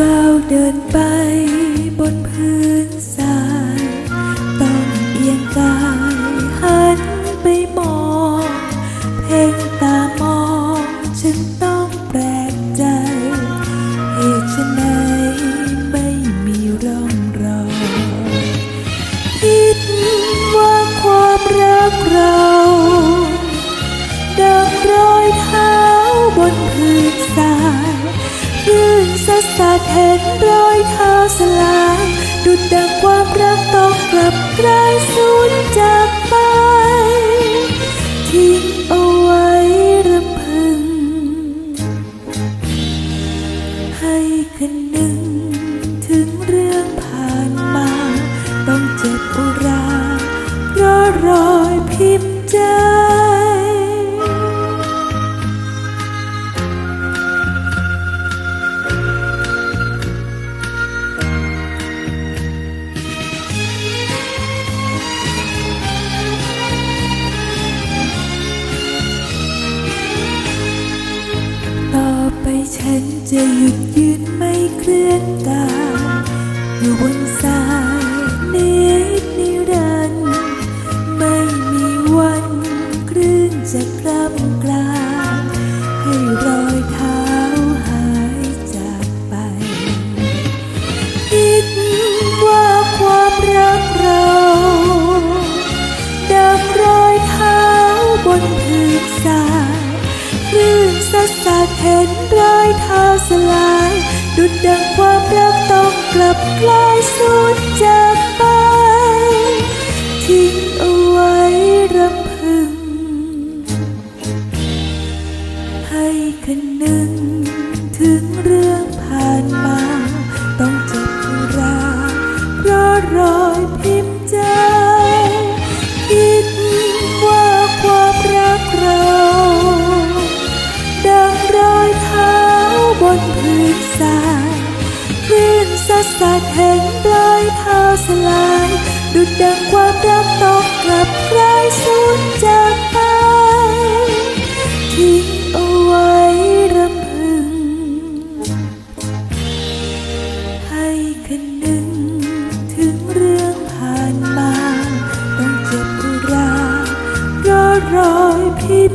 ก้าวเดินไปบนพื้นทรายต้องเอียงกายหันไปมองเพ่งตามองฉันต้องแปลกใจเหตุไฉนไม่มีร่องรอยคิดว่าความรักเราดังรอยเท้าบนพื้นทราย คลื่นซัดสาดเห็นรอยเท้าสลายดุดดังความรักต้องกลับกลายสูญจากไป ทิ้งเอาไว้รำพึง ให้คืนหนึ่ง จะหยุดยืนไม่เคลื่อนกายอยู่บนสายนิดนิรันดร์ไม่มีวันคลื่นจะกล้ำกลายให้รอยเท้าหายจากไป คิดว่าความรักเราดังรอยเท้าบนพื้นทราย สาดเห็นรอยเท้าสลาย ดุดดังความรักต้องกลับกลายสูญจากไปทิ้งเอาไว้รำพึง ให้คนหนึ่งถึงเรื่อง กสายคลื่นสัดสัดเห็นปลายเท้าสลาย ดุดดังความรักตกกลับกลาสูญจากไปทิ้งเอาไว้รำพึง ให้คนหนึ่งถึงเรื่องผ่านมา ต้องเจ็บอุราเพรารอยพิษ